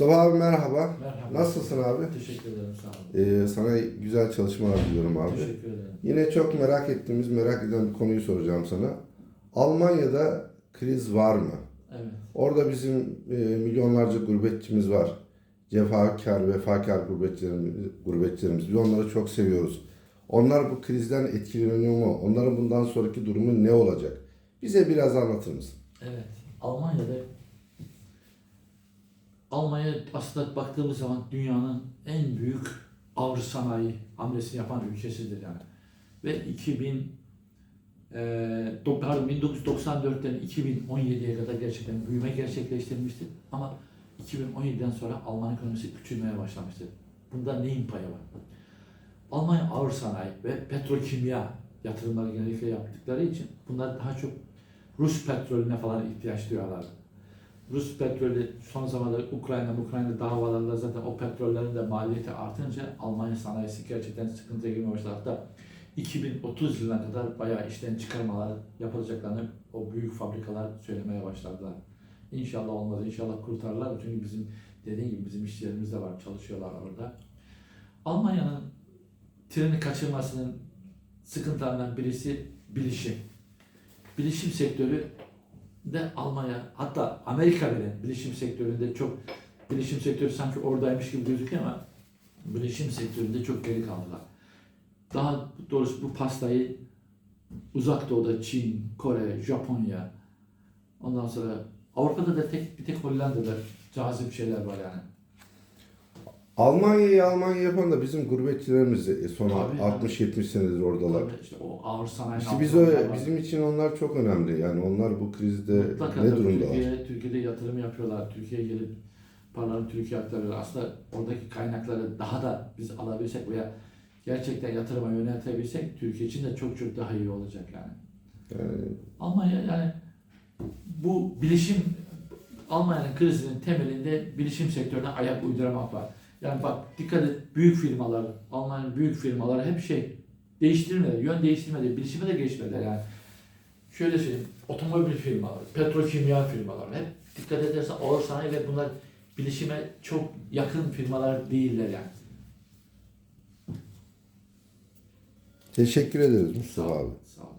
Mustafa abi merhaba. Merhaba. Nasılsın abi? Teşekkür ederim sağ olun. Ee, sana güzel çalışmalar diliyorum abi. Teşekkür ederim. Yine çok merak ettiğimiz, merak eden bir konuyu soracağım sana. Almanya'da kriz var mı? Evet. Orada bizim e, milyonlarca gurbetçimiz var. Cefakar, vefakar gurbetçilerimiz, gurbetçilerimiz. Biz onları çok seviyoruz. Onlar bu krizden etkileniyor mu? Onların bundan sonraki durumu ne olacak? Bize biraz anlatır mısın? Evet. Almanya'da Almanya aslında baktığımız zaman dünyanın en büyük ağır sanayi hamlesini yapan ülkesidir yani. Ve 2000 e, do- pardon, 1994'ten 2017'ye kadar gerçekten büyüme gerçekleştirmiştir. Ama 2017'den sonra Alman ekonomisi küçülmeye başlamıştır. Bunda neyin payı var? Almanya ağır sanayi ve petrokimya yatırımları genellikle yaptıkları için bunlar daha çok Rus petrolüne falan ihtiyaç duyuyorlar. Rus petrolü son zamanlarda Ukrayna, Ukrayna davalarında zaten o petrollerin de maliyeti artınca Almanya sanayisi gerçekten sıkıntıya girmeye başladı. Hatta 2030 yılına kadar bayağı işten çıkarmalar yapılacaklarını o büyük fabrikalar söylemeye başladılar. İnşallah olmaz, inşallah kurtarırlar. Çünkü bizim dediğim gibi bizim işçilerimiz de var, çalışıyorlar orada. Almanya'nın treni kaçırmasının sıkıntılarından birisi bilişim. Bilişim sektörü de Almanya hatta Amerika bile bilişim sektöründe çok bilişim sektörü sanki oradaymış gibi gözüküyor ama bilişim sektöründe çok geri kaldılar. Daha doğrusu bu pastayı uzak doğuda Çin, Kore, Japonya ondan sonra Avrupa'da da tek bir tek Hollanda'da cazip şeyler var yani. Almanya'yı Almanya yapan da bizim gurbetçilerimiz de son Tabii, 60-70 senedir oradalar. Tabii işte o ağır sanayi İşte biz o, bizim için onlar çok önemli. Yani onlar bu krizde Mutlaka ne tabii durumdalar? Türkiye, Türkiye'de yatırım yapıyorlar. Türkiye'ye gelip paralarını Türkiye aktarıyorlar. Aslında oradaki kaynakları daha da biz alabilsek veya gerçekten yatırıma yöneltebilsek Türkiye için de çok çok daha iyi olacak yani. Yani Almanya yani bu bilişim Almanya'nın krizinin temelinde bilişim sektörüne ayak uydurmak var. Yani bak dikkat et büyük firmalar, Almanya'nın büyük firmaları hep şey değiştirmedi, yön değiştirmedi, bilişime de geçmediler yani. Şöyle söyleyeyim, otomobil firmaları, petrokimya firmaları hep dikkat edersen ağır sanayi ve bunlar bilişime çok yakın firmalar değiller yani. teşekkür ederiz Mustafa abi. Sağ ol.